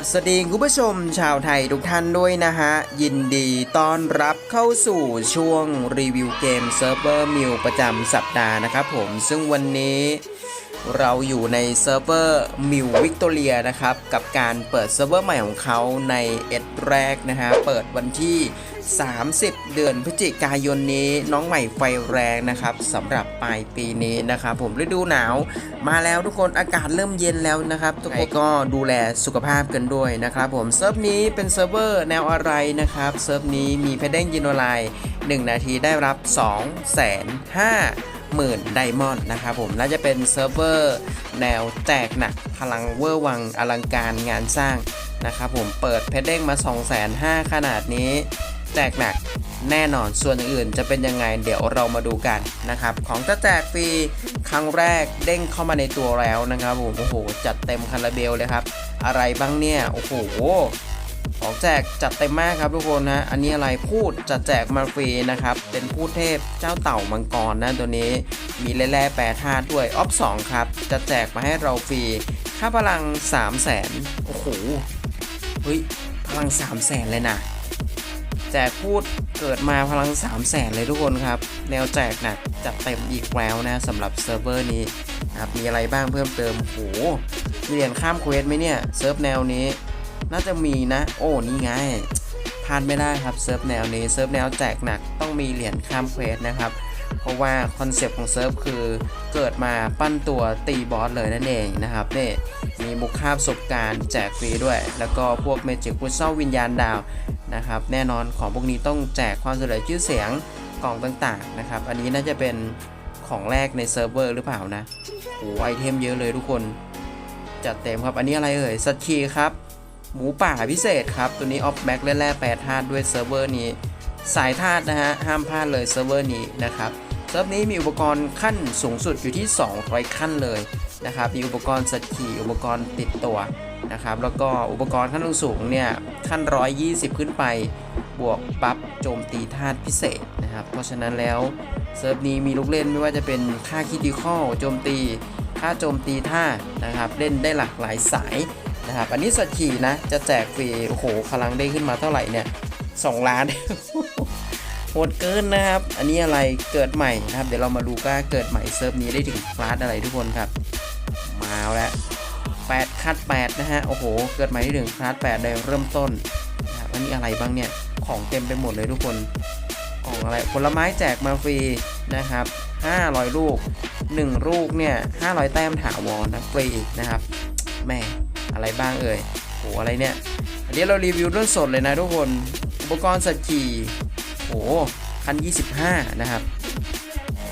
บสวัสดีคุณผู้ชมชาวไทยทุกท่านด้วยนะฮะ ยินดีต้อนรับเข้าสู่ช่วงรีวิวเกมเซิร์ฟเวอร์มิวประจำสัปดาห์นะครับผมซึ่งวันนี้ เราอยู่ในเซิร์ฟเวอร์มิววิกตอเรียนะครับ กับการเปิดเซิร์ฟเวอร์ใหม่ของเขาในเอ็ดแรกนะฮะ เปิดวันที่ 30 เดือนพฤศจิกายนนี้น้องใหม่ไฟแรงนะครับสำหรับปลายปีนี้นะครับ ผมฤดูหนาวมาแล้วทุกคนอากาศเริ่มเย็นแล้วนะครับ ทุกคนก็ดูแลสุขภาพกันด้วยนะครับผมเซิร์ฟนี้เป็นเซิร์ฟเวอร์แนวอะไรนะครับเซิร์ฟนี้มีเพดเด้งยินโนไลน์1นาทีได้รับ 2 5 0 0 0 0ไดมอนด์นะครับผมน่าจะเป็นเซิร์ฟเวอร์แนวแจกหนักพลังเวอร์วังอลังการงานสร้างนะครับผมเปิดเพดเด้งมา 2 5 0 0 0ขนาดนี้ แจกหนักแน่นอนส่วนอื่นจะเป็นยังไงเดี๋ยวเรามาดูกันนะครับ ของจะแจกฟรีครั้งแรกเด้งเข้ามาในตัวแล้วนะครับผมโอ้โห จัดเต็มคาราเบลเลยครับ อะไรบ้างเนี่ย โอ้โห ของแจกจัดเต็มมากครับทุกคนนะอันนี้อะไรพูดจะแจกมาฟรีนะครับ เป็นพูดเทพเจ้าเต่ามังกรนะตัวนี้มีแร่แปรธาตุด้วยออฟ2ครับจะแจกมาให้เราฟรีค่าพลัง 3 0 0แสนโอ้โหเฮ้ยพลัง 3 0 0แสนเลยนะแจกพูดเกิดมาพลัง 3 0 0แสนเลยทุกคนครับ แนวแจกหนักจัดเต็มอีกแล้วนะสำหรับเซิร์ฟเวอร์นี้นะครับมีอะไรบ้างเพิ่มเติมโหมีเหรียญข้ามเควสไหมเนี่ยเซิร์ฟแนวนี้ น่าจะมีนะ โอ้นี่ไงพลาดไม่ได้ครับเซิร์ฟแนวนี้เซิร์ฟแนวแจกหนักต้องมีเหรียญข้ามเควสนะครับ เพราะว่าคอนเซปต์ของเซิร์ฟคือเกิดมาปั้นตัวตีบอสเลยนั่นเองนะครับนี่มีมุกคาบประสบการณ์แจกฟรีด้วย แล้วก็พวกเมจิกพุซเซลวิญญาณดาวนะครับ แน่นอนของพวกนี้ต้องแจกความสำเร็จชื่อเสียงกล่องต่างๆนะครับ อันนี้น่าจะเป็นของแรกในเซิร์ฟเวอร์หรือเปล่านะโอ้ไอเทมเยอะเลยทุกคน จัดเต็มครับ อันนี้อะไรเอ่ยสัตคีครับ หมูป่าพิเศษครับ ตัวนี้ออฟแม็กเล่นแร่แปรธาตุด้วยเซิร์ฟเวอร์นี้ สายธาตุนะฮะ ห้ามพลาดเลยเซิร์ฟเวอร์นี้นะครับเซิร์ฟนี้มีอุปกรณ์ขั้นสูงสุดอยู่ที่ 200 ขั้นเลยนะครับ มีอุปกรณ์สัตคีอุปกรณ์ติดตัวนะครับ แล้วก็อุปกรณ์ขั้นสูงเนี่ยขั้น 120 ขึ้นไป บวกบัฟโจมตีธาตุพิเศษนะครับ เพราะฉะนั้นแล้วเซิร์ฟนี้มีลูกเล่นไม่ว่าจะเป็นค่าคิติคอลโจมตี ค่าโจมตีธานะครับ เล่นได้หลากหลายสาย นะครับ อันนี้สัตว์ขี่นะ จะแจกฟรี โอ้โหพลังได้ขึ้นมาเท่าไหร่เนี่ย2ล้านโหดเกินนะครับ อันนี้อะไรเกิดใหม่นะครับ เดี๋ยวเรามาดูว่าเกิดใหม่เซิร์ฟนี้ได้ถึงคลาสอะไรทุกคนครับ มาแล้ว8คัด8นะฮะ โอ้โห เกิดใหม่ได้ถึงคลาส8เลยเริ่มต้นนะครับอันนี้อะไรบ้างเนี่ย ของเต็มไปหมดเลยทุกคนกล่องอะไร ผลไม้แจกมาฟรีนะครับ 500 ลูก 1 ลูกเนี่ย 500 แต้มถาวรนะฟรีนะครับ แม่ อะไรบ้างเอ่ยโหอะไรเนี่ยอันนี้เรารีวิวด้วยสดเลยนะทุกคน อุปกรณ์สกีโหพันยี่สิบห้านะครับ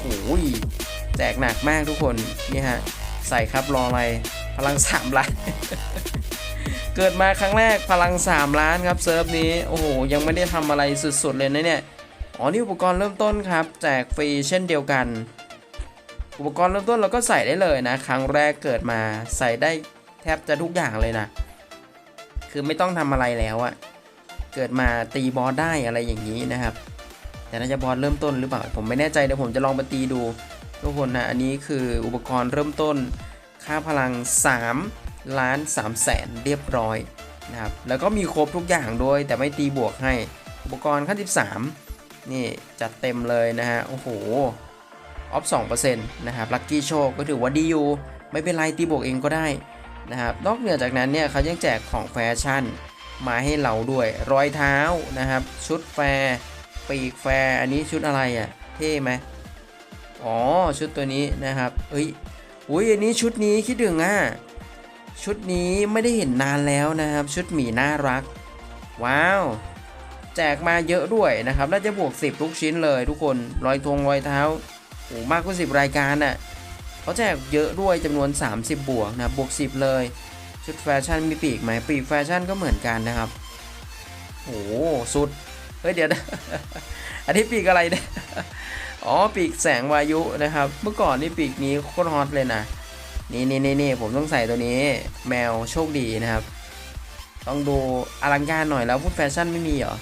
โอ้ยแจกหนักมากทุกคน นี่ฮะ ใส่ครับรออะไร พลัง3ล้าน เกิดมาครั้งแรกพลัง3ล้านครับเซิร์ฟนี้ โอ้โห ยังไม่ได้ทำอะไรสุดๆเลยนะเนี่ย อ๋อ นี่อุปกรณ์เริ่มต้นครับ แจกฟรีเช่นเดียวกัน อุปกรณ์เริ่มต้นเราก็ใส่ได้เลยนะ ครั้งแรกเกิดมาใส่ได้ แทบจะทุกอย่างเลยนะ คือไม่ต้องทำอะไรแล้วอะเกิดมาตีบอสได้อะไรอย่างนี้นะครับ แต่น่าจะบอสเริ่มต้นหรือเปล่า ผมไม่แน่ใจเดี๋ยวผมจะลองไปตีดู ทุกคนนะ อันนี้คืออุปกรณ์เริ่มต้น ค่าพลัง 3 ล้าน3แสนเรียบร้อยนะครับ แล้วก็มีครบทุกอย่างด้วย แต่ไม่ตีบวกให้ อุปกรณ์ขั้น13 นี่จัดเต็มเลยนะฮะ โอ้โห ออฟ2%นะครับ ลัคกี้โชคก็ถือว่าดีอยู่ ไม่เป็นไรตีบวกเองก็ได้ นะครับนอกเหนือจากนั้นเนี่ยเขายังแจกของแฟชั่นมาให้เราด้วยรอยเท้านะครับ ชุดแฟร์ปีกแฟร์อันนี้ชุดอะไรอะ่ะเท่ไหมอ๋อชุดตัวนี้นะครับเอ้ยอุ้ยอันนี้ชุดนี้คิดถึงอะชุดนี้ไม่ได้เห็นนานแล้วนะครับ ชุดหมีน่ารัก ว้าว แจกมาเยอะด้วยนะครับน่าจะบวก 10 ทุกชิ้นเลยทุกคนรอยทงรอยเท้าโอ้มากกว่า10 รายการน่ะ เขาแจกเยอะด้วยจำนวน 30 บวกนะบวก 10 เลย ชุดแฟชั่นมีปีกไหมปีกแฟชั่นก็เหมือนกันนะครับโอ้สุด เฮ้ยเดี๋ยวนะอันนี้ปีกอะไรเนี่ยอ๋อปีกแสงวายุนะครับ เมื่อก่อนนี่ปีกนี้โคตรฮอตเลยนะนี่นี่นี่นี่ผมต้องใส่ตัวนี้แมวโชคดีนะครับ ต้องดูอลังการหน่อยแล้วพูดแฟชั่นไม่มีเหรอ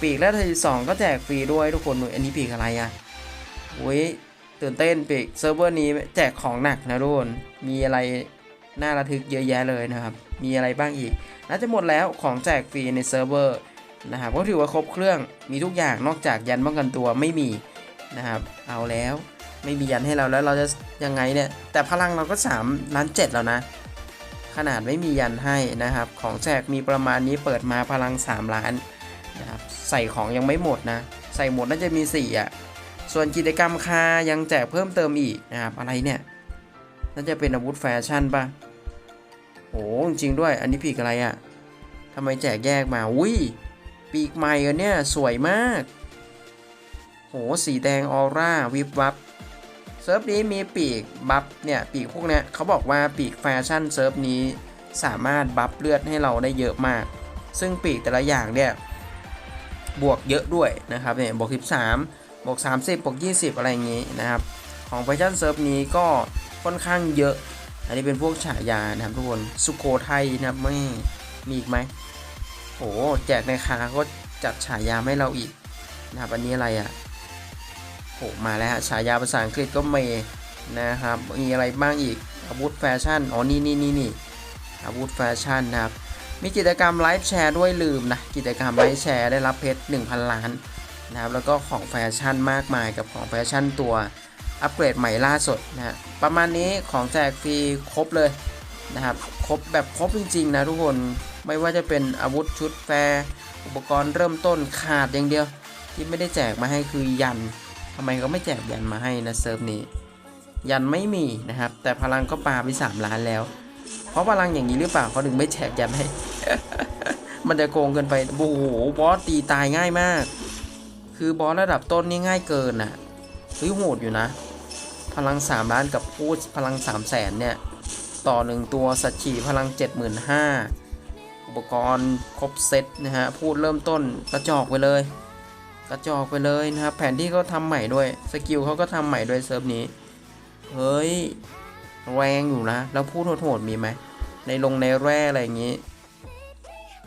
ปีกแล้วทีสองก็แจกฟรีด้วยทุกคนอันนี้ปีกอะไรอะ่ะอุ้ย ตื่นเต้นปีกเซิร์ฟเวอร์นี้แจกของหนักนะทุกคนมีอะไรน่าระทึกเยอะแยะเลยนะครับ มีอะไรบ้างอีก น่าจะหมดแล้วของแจกฟรีในเซิร์ฟเวอร์นะครับก็ถือว่าครบเครื่องมีทุกอย่างนอกจากยันป้องกันตัวไม่มีนะครับ เอาแล้วไม่มียันให้เราแล้วเราจะยังไงเนี่ย แต่พลังเราก็3ล้าน7แล้วนะ ขนาดไม่มียันให้นะครับ ของแจกมีประมาณนี้เปิดมาพลัง 3 ล้านนะครับใส่ของยังไม่หมดนะ ใส่หมดน่าจะมี4อะ ส่วนกิจกรรมคายังแจกเพิ่มเติมอีกนะครับอะไรเนี่ยน่าจะเป็นอาวุธแฟชั่นปะโอ้จริงด้วย อันนี้ปีกอะไรอะ่ะทำไมแจกแยกมา อุ้ย ปีกใหม่เนี่ย สวยมาก โห สีแดงออร่า วิบวับ เซิร์ฟนี้มีปีกบัฟเนี่ย ปีกพวกเนี้ยเขาบอกว่าปีกแฟชั่นเซิร์ฟนี้สามารถบัฟเลือดให้เราได้เยอะมาก ซึ่งปีกแต่ละอย่างเนี่ย บวกเยอะด้วยนะครับเนี่ยบวก 13 บวก30บวก20 อะไรอย่างงี้นะครับ ของแฟชั่นเซิร์ฟนี้ก็ค่อนข้างเยอะ อันนี้เป็นพวกฉายานะครับทุกคน สุโขทัยนะครับไม่มีอีกไหมโหแจกในคาก็จัดฉายาให้เราอีกนะครับอันนี้อะไรอะ่ะโหมาแล้วฮะฉายาภาษาอังกฤษก็เมนะครับ มีอะไรบ้างอีกอาวุธแฟชั่น อ๋อ นี่นี่นี่นี่อาวุธแฟชั่นนะครับ มีกิจกรรมไลฟ์แชร์ด้วยลืมนะ กิจกรรมไลฟ์แชร์ได้รับเพชร 1,000 ล้าน นะครับแล้วก็ของแฟชั่นมากมายกับของแฟชั่นตัวอัปเกรดใหม่ล่าสุดนะฮะประมาณนี้ของแจกฟรีครบเลยนะครับครบแบบครบจริงๆนะทุกคนไม่ว่าจะเป็นอาวุธชุดแฟร์อุปกรณ์เริ่มต้นขาดอย่างเดียว ที่ไม่ได้แจกมาให้คือยันทำไมเขาไม่แจกยันมาให้นะเซิร์ฟนี้ ยันไม่มีนะครับ แต่พลังก็ปาไป3ล้านแล้ว เพราะพลังอย่างนี้หรือเปล่าเขาถึงไม่แจกยันให้ มันจะโกงเกินไปโอ้โหบอสตีตายง่ายมาก คือบอสระดับต้นนี่ง่ายเกินอะเฮ้ยโหดอยู่นะ พลัง 3 ล้านกับพูดพลัง 3 0 0แสนเนี่ย ต่อ 1 ตัวสัตว์ฉี่พลัง 75,000อุปกรณ์ครบเซตนะฮะ พูดเริ่มต้นกระจอกไปเลย กระจอกไปเลยนะครับแผนที่เขาทำใหม่ด้วย สกิลเขาก็ทำใหม่ด้วยเซิร์ฟนี้ เฮ้ย แรงอยู่นะ แล้วพูดโหดๆมีไหม ในลงในแร่อะไรอย่างนี้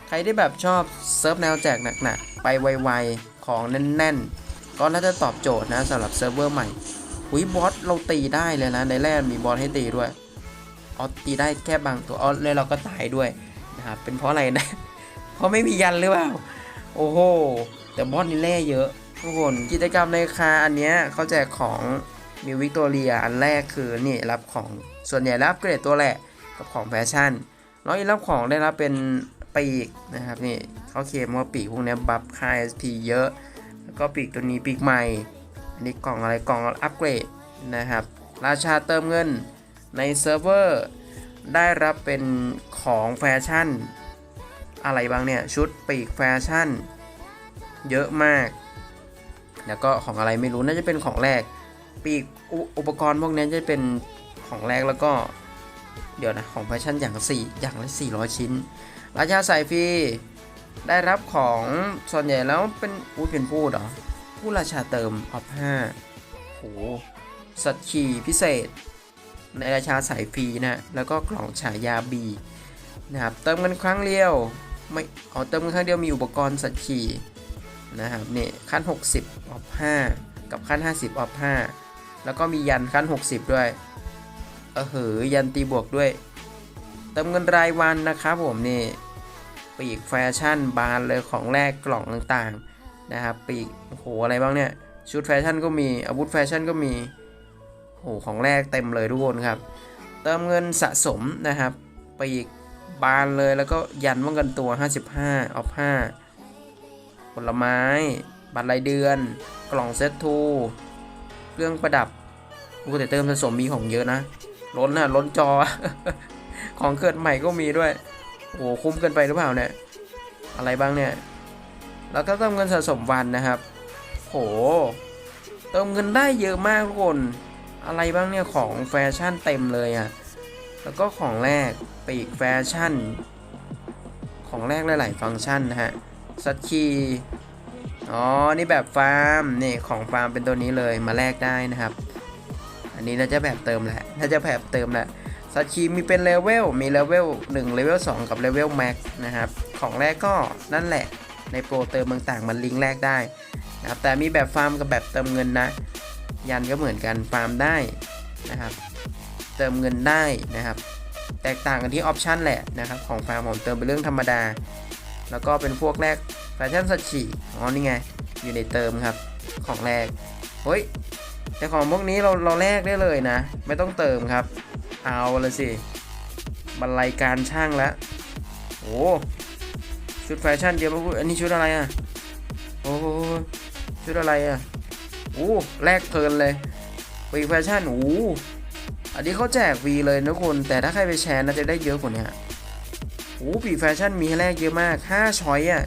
ใครที่แบบชอบเซิร์ฟแนวแจกหนักๆไปไวๆ ของแน่นๆ ก็น่าจะตอบโจทย์นะสำหรับเซิร์ฟเวอร์ใหม่หุยบอสเราตีได้เลยนะ ในแรกมีบอสให้ตีด้วยอ๋อตีได้แค่บางตัวอ๋อเลยเราก็ตายด้วยนะครับเป็นเพราะอะไรนะ เพราะไม่มียันหรือเปล่า โอ้โห แต่บอสนี่แร่เยอะทุกคนกิจกรรมในคาอันเนี้ยเขาแจกของมิววิกตอเรียอันแรกคือนี่รับของส่วนใหญ่รับเกรดตัวแหละกับของแฟชั่น แล้วอีกรับของได้รับเป็นปีกนะครับนี่เขาเคลมว่าปีกพวกนี้บัฟค่า SP เยอะ แล้วก็ปีกตัวนี้ปีกใหม่ อันนี้กล่องอะไรกล่องอัปเกรดนะครับ ราชาเติมเงินในเซิร์ฟเวอร์ได้รับเป็นของแฟชั่น อะไรบ้างเนี่ย ชุดปีกแฟชั่น เยอะมาก แล้วก็ของอะไรไม่รู้น่าจะเป็นของแรก ปีกออุปกรณ์พวกนี้จะเป็นของแรกแล้วก็ เดี๋ยวนะของแฟชั่นอย่างสี่อย่างละ400ชิ้น ราชาสายฟรีได้รับของส่วนใหญ่แล้วเป็นอู้เป็นพูดเหรอผู้ราชาเติมออฟ5โหสัตว์ขี่พิเศษ ในราชาสายฟรีนะ แล้วก็กล่องฉายาบีนะครับเติมกันครั้งเดียวไม่เอาเติมกันครั้งเดียวมีอุปกรณ์สัตว์ขี่นะครับนี่ขั้น 60ออฟ5กับขั้น 50ออฟ5แล้วก็มียันขั้น 60 ด้วย เออเหอยันตีบวกด้วย เติมเงินรายวันนะครับผมนี่ปีกแฟชั่นบานเลยของแรกกล่องต่างๆนะครับปีกโอ้โหอะไรบ้างเนี่ยชุดแฟชั่นก็มีอาวุธแฟชั่นก็มีโอ้โหของแรกเต็มเลยทุกคนครับ เติมเงินสะสมนะครับปีกบานเลยแล้วก็ยันป้องกันตัว 55ออฟ5ผลไม้ บัตรรายเดือน กล่องเซตทูเครื่องประดับกูแต่เติมสะสมมีของเยอะนะ ล้นนะล้นจอ ของเกิดใหม่ก็มีด้วยโอ้โหคุ้มเกินไปหรือเปล่าเนี่ย อะไรบ้างเนี่ย แล้วก็เติมเงินสะสมวันนะครับ โห เติมเงินได้เยอะมากทุกคน อะไรบ้างเนี่ยของแฟชั่นเต็มเลยอะ่ะ แล้วก็ของแรกปีกแฟชั่น ของแรกหลาย ๆ ฟังก์ชันนะฮะสัตคีอ๋อ นี่แบบฟาร์ม นี่ของฟาร์มเป็นตัวนี้เลยมาแลกได้นะครับ นี้น่าจะแบบเติมแหละน่าจะแบบเติมแหละสัตว์คีมีเป็นเลเวล มีเลเวล1เลเวล2กับเลเวลแม็กนะครับ ของแรกก็นั่นแหละ ในโปรเติมต่างๆ มันลิงก์แรกได้นะครับ แต่มีแบบฟาร์มกับแบบเติมเงินนะ ยันก็เหมือนกัน ฟาร์มได้นะครับ เติมเงินได้นะครับ แตกต่างกันที่ออปชันแหละนะครับ ของฟาร์มผมเติมเป็นเรื่องธรรมดา แล้วก็เป็นพวกแรกแฟชั่นสัตว์ฉี่อ๋อนี่ไง อยู่ในเติมครับ ของแรก เฮ้ย แต่ของพวกนี้เราเราแลกได้เลยนะ ไม่ต้องเติมครับ เอาละสิบรรลัยการช่างแล้วโอ้ชุดแฟชั่นเดียวมาพูดอันนี้ชุดอะไรอะโอ้ชุดอะไรอะโอ้แลกเพลินเลยปีแฟชั่นโอ้อันนี้เขาแจกฟรีเลยนะคุณแต่ถ้าใครไปแชร์น่าจะได้เยอะกว่านี้โอ้ปีแฟชั่นมีให้แลกเยอะมาก5ช้อยอะ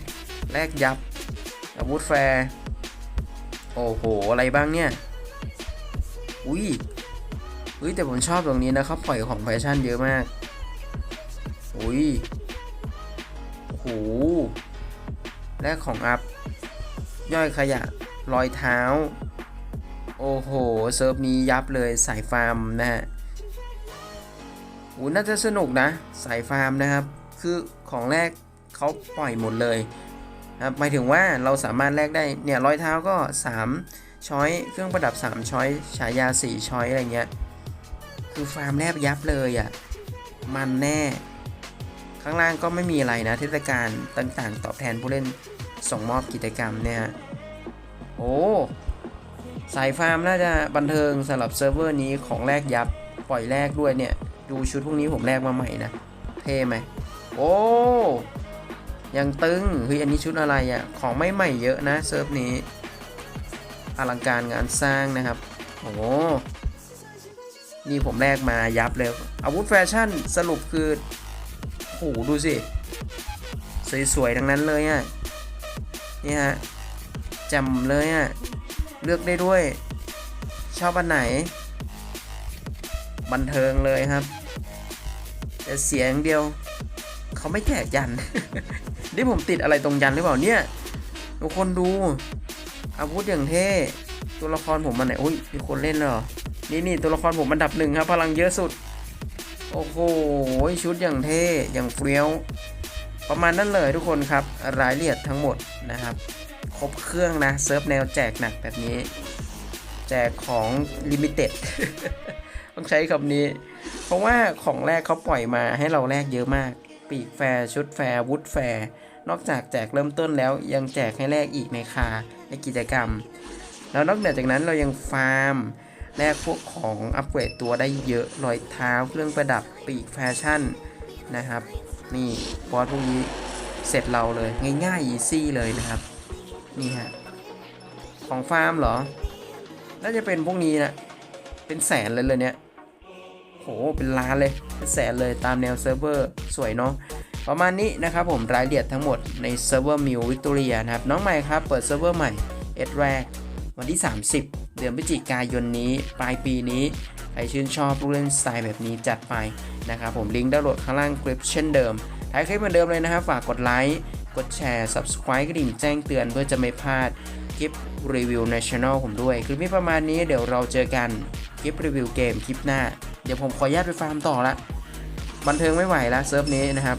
แลกยับอาวุธแฟร์โอ้โห อะไรบ้างเนี่ย อุ้ยอุ้ยแต่ผมชอบตรงนี้นะเขาปล่อยของแฟชั่นเยอะมาก อุ้ยโอ้โหแลกของอัพ ย่อยขยะรอยเท้า โอ้โห เซิร์ฟนี้ยับเลยสายฟาร์มนะฮะอูน่าจะสนุกนะ สายฟาร์มนะครับ คือของแรกเขาปล่อยหมดเลยนะครับหมายถึงว่าเราสามารถแลกได้เนี่ยรอยเท้าก็ 3 ช้อยเครื่องประดับ 3 ช้อยฉายา 4 ช้อยอะไรเงี้ย คือฟาร์มแลบยับเลยอะ่ะ มันแน่ ข้างล่างก็ไม่มีอะไรนะ เทศกาลต่างๆ ตอบแทนผู้เล่นส่งมอบกิจกรรมเนี่ยโอ้สายฟาร์มน่าจะบันเทิงสำหรับเซิร์ฟเวอร์นี้ของแรกยับปล่อยแรกด้วยเนี่ย ดูชุดพวกนี้ผมแรกมาใหม่นะ เท่ไหม โอ้ยังตึงเฮ้ยอันนี้ชุดอะไรอะ่ะ ของไม่ใหม่เยอะนะเซิร์ฟนี้ อลังการงานสร้างนะครับ โอ้นี่ผมแรกมายับเลยอาวุธแฟชั่นสรุปคือโหดูสิ สวยๆทั้งนั้นเลยอะ่ะ นี่ฮะจำเลยอะ่ะ เลือกได้ด้วย ชอบอันไหน บันเทิงเลยครับ แต่เสียงเดียว เขาไม่แจกยัน นี่ผมติดอะไรตรงยันหรือเปล่าเนี่ย ทุกคนดู อาวุธอย่างเท่ตัวละครผมมันไหนโอ้ยมีคนเล่นเหรอนี่นี่ตัวละครผมอันดับหนึ่งครับ พลังเยอะสุด โอ้โหชุดอย่างเท่อย่างเฟี้ยว ประมาณนั้นเลยทุกคนครับ รายละเอียดทั้งหมดนะครับ ครบเครื่องนะเซิร์ฟแนวแจกหนักแบบนี้ แจกของลิมิเต็ดต้องใช้คำนี้ เพราะว่าของแรกเขาปล่อยมาให้เราแลกเยอะมาก ปีกแฟร์ชุดแฟร์วุฒแฟร์ นอกจากแจกเริ่มต้นแล้วยังแจกให้แลกอีกในคาในกิจกรรม แล้วนอกเหนือจากนั้นเรายังฟาร์มแลกพวกของอัปเกรดตัวได้เยอะรอยเท้าเครื่องประดับปีกแฟชั่นนะครับ นี่บอสพวกนี้เสร็จเราเลยง่ายๆอีซี่เลยนะครับ นี่ฮะของฟาร์มเหรอ น่าจะเป็นพวกนี้นะ เป็นแสนเลยเลยเนี่ย โห เป็นล้านเลย เป็นแสนเลยตามแนวเซิร์ฟเวอร์ สวยเนาะ ประมาณนี้นะครับผมรายละเอียดทั้งหมดในเซิร์ฟเวอร์มิววิกตอเรียนะครับ น้องใหม่ครับ เปิดเซิร์ฟเวอร์ใหม่เอ็ดแรกวันที่ 30 เดือนพฤศจิกายนนี้ ปลายปีนี้ ใครชื่นชอบลูกเล่นสไตล์แบบนี้จัดไปนะครับผมลิงก์ดาวน์โหลดข้างล่างคลิปเช่นเดิมท้ายคลิปเหมือนเดิมเลยนะครับฝากกดไลค์กดแชร์ subscribe กระดิ่งแจ้งเตือนเพื่อจะไม่พลาดคลิปรีวิวในช่องผมด้วย คลิปนี้ประมาณนี้เดี๋ยวเราเจอกันคลิปรีวิวเกมคลิปหน้า เดี๋ยวผมขออนุญาตไปฟาร์มต่อละบันเทิงไม่ไหวแล้วเซิร์ฟนี้นะครับ